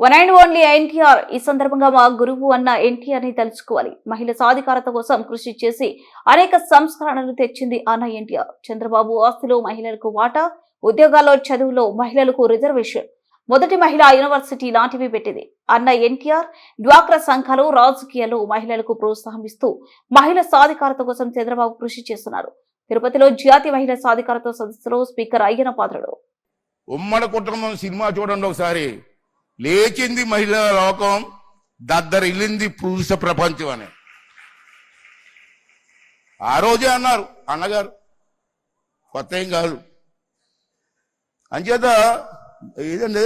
One and only NTR ఈ సందర్భంగా మా గురువు అన్న ఎన్టీఆర్ని తలుచుకోవాలి మహిళ సాధికారత కోసం కృషి చేసి అనేక సంస్కరణలు తెచ్చింది అన్న ఎన్టీఆర్ చంద్రబాబు ఆస్తిలో మహిళలకు వాటా ఉద్యోగాల్లో చదువులో మహిళలకు రిజర్వేషన్. మొదటి మహిళా యూనివర్సిటీ లాంటివి పెట్టింది. అన్న ఎన్టీఆర్ డ్వాక్రా సంఘాలు రాజకీయాలు మహిళలకు ప్రోత్సాహం ఇస్తూ మహిళ సాధికారత కోసం చంద్రబాబు కృషి చేస్తున్నారు. తిరుపతిలో జాతీయ మహిళా సాధికారత సదస్సులో స్పీకర్ అయ్యన పాత్రుడు ఉమ్మడి కుటుంబం సినిమా చూడండి ఒకసారి. లేచింది మహిళల లోకం దద్దరిల్లింది పురుష ప్రపంచం అని. ఆ రోజే అన్నారు అన్నగారు. కొత్త ఏం కాదు. అంచేత ఇదండి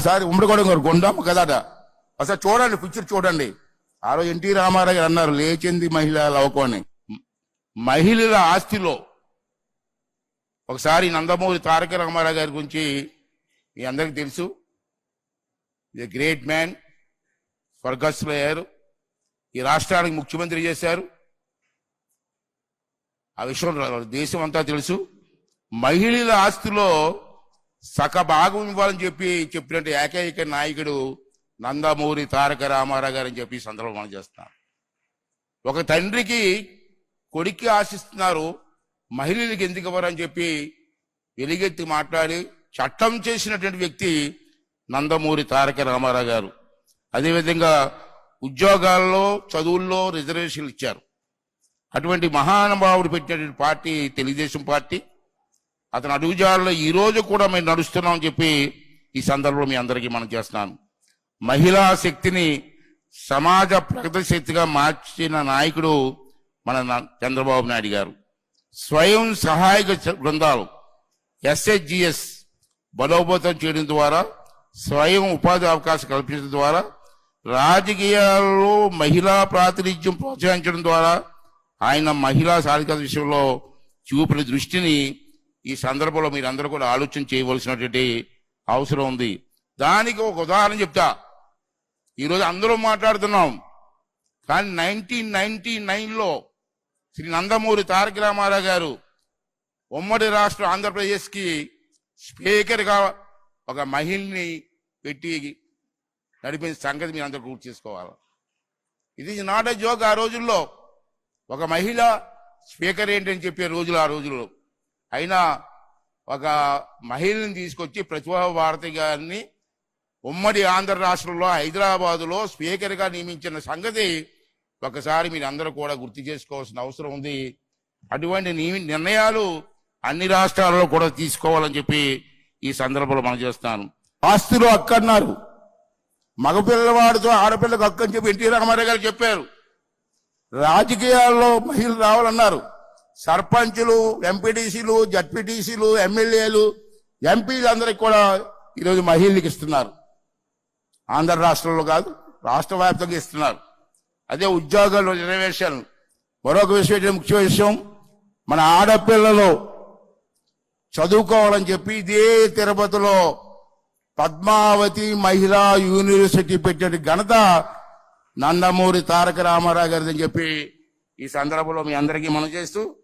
సారీ ఉమ్మడి గారు గుండమ్మ కదట అసలు చూడండి పిక్చర్ చూడండి. ఆ రోజు ఎన్టీ రామారావు గారు అన్నారు లేచింది మహిళ లోకం మహిళల ఆస్తిలో. ఒకసారి నందమూరి తారక రామారావు గారి గురించి మీ అందరికీ తెలుసు. ఇది గ్రేట్ మ్యాన్ స్వర్గస్థులు అయ్యారు. ఈ రాష్ట్రానికి ముఖ్యమంత్రి చేశారు. ఆ విషయం దేశం అంతా తెలుసు. మహిళల ఆస్తిలో సక భాగం ఇవ్వాలని చెప్పి చెప్పినట్టు ఏకైక నాయకుడు నందమూరి తారక రామారావు గారు అని చెప్పి సందర్భం మనం చేస్తున్నాం. ఒక తండ్రికి కొడుక్కి ఆశిస్తున్నారు మహిళలకు ఎందుకు ఇవ్వరని చెప్పి వెలిగెత్తి మాట్లాడి చట్టం చేసినటువంటి వ్యక్తి నందమూరి తారక రామారావు గారు. అదేవిధంగా ఉద్యోగాల్లో చదువుల్లో రిజర్వేషన్లు ఇచ్చారు. అటువంటి మహానుభావుడు పెట్టినటువంటి పార్టీ తెలుగుదేశం పార్టీ అతను అడుగుజాడలో ఈరోజు కూడా మేము నడుస్తున్నాం అని చెప్పి ఈ సందర్భంలో మీ అందరికీ మనం చేస్తున్నాను మహిళా శక్తిని సమాజ ప్రగతి శక్తిగా మార్చిన నాయకుడు మన చంద్రబాబు నాయుడు గారు. స్వయం సహాయక బృందాలు ఎస్హెచ్జిఎస్ బలోపేతం చేయడం ద్వారా స్వయం ఉపాధి అవకాశం కల్పించడం ద్వారా రాజకీయాల్లో మహిళా ప్రాతినిధ్యం ప్రోత్సహించడం ద్వారా ఆయన మహిళా సాధికారత విషయంలో చూపిన దృష్టిని ఈ సందర్భంలో మీరందరూ కూడా ఆలోచన చేయవలసినటువంటి అవసరం ఉంది. దానికి ఒక ఉదాహరణ చెప్తా. ఈరోజు అందరూ మాట్లాడుతున్నాం. కానీ నైన్టీన్ నైన్టీ నైన్లో శ్రీ నందమూరి తారక రామారావు గారు ఉమ్మడి రాష్ట్రం ఆంధ్రప్రదేశ్కి స్పీకర్గా ఒక మహిళని పెట్టి నడిపిన సంగతి మీరు అందరూ గుర్తు చేసుకోవాలి. ఇది నాట్ ఎ జోక్. ఆ రోజుల్లో ఒక మహిళ స్పీకర్ ఏంటని చెప్పే రోజులు ఆ రోజుల్లో. అయినా ఒక మహిళని తీసుకొచ్చి ప్రతిభా భారతి గారిని ఉమ్మడి ఆంధ్ర రాష్ట్రంలో హైదరాబాదులో స్పీకర్గా నియమించిన సంగతి ఒకసారి మీరు అందరూ కూడా గుర్తు చేసుకోవాల్సిన అవసరం ఉంది. అటువంటి నియమి- నిర్ణయాలు అన్ని రాష్ట్రాల్లో కూడా తీసుకోవాలని చెప్పి ఈ సందర్భంలో మనం చేస్తాను ఆస్తులు అక్కన్నారు మగపిల్లవాడితో ఆడపిల్లకు అక్కని చెప్పి ఎన్టీ రామారావు గారు చెప్పారు. రాజకీయాల్లో మహిళలు రావాలన్నారు. సర్పంచులు ఎంపీటీసీలు జడ్పీటీసీలు ఎమ్మెల్యేలు ఎంపీలందరికీ కూడా ఈరోజు మహిళలకు ఇస్తున్నారు. ఆంధ్ర రాష్ట్రంలో కాదు రాష్ట్ర వ్యాప్తంగా ఇస్తున్నారు. అదే ఉద్యోగాలు రిజర్వేషన్ మరొక విషయం ముఖ్య విషయం మన ఆడపిల్లలు చదువుకోవాలని చెప్పి ఇదే తిరుపతిలో పద్మావతి మహిళా యూనివర్సిటీ పెట్టిన ఘనత నందమూరి తారక రామారావు గారిదని చెప్పి ఈ సందర్భంలో మీ అందరికీ మనం చేస్తూ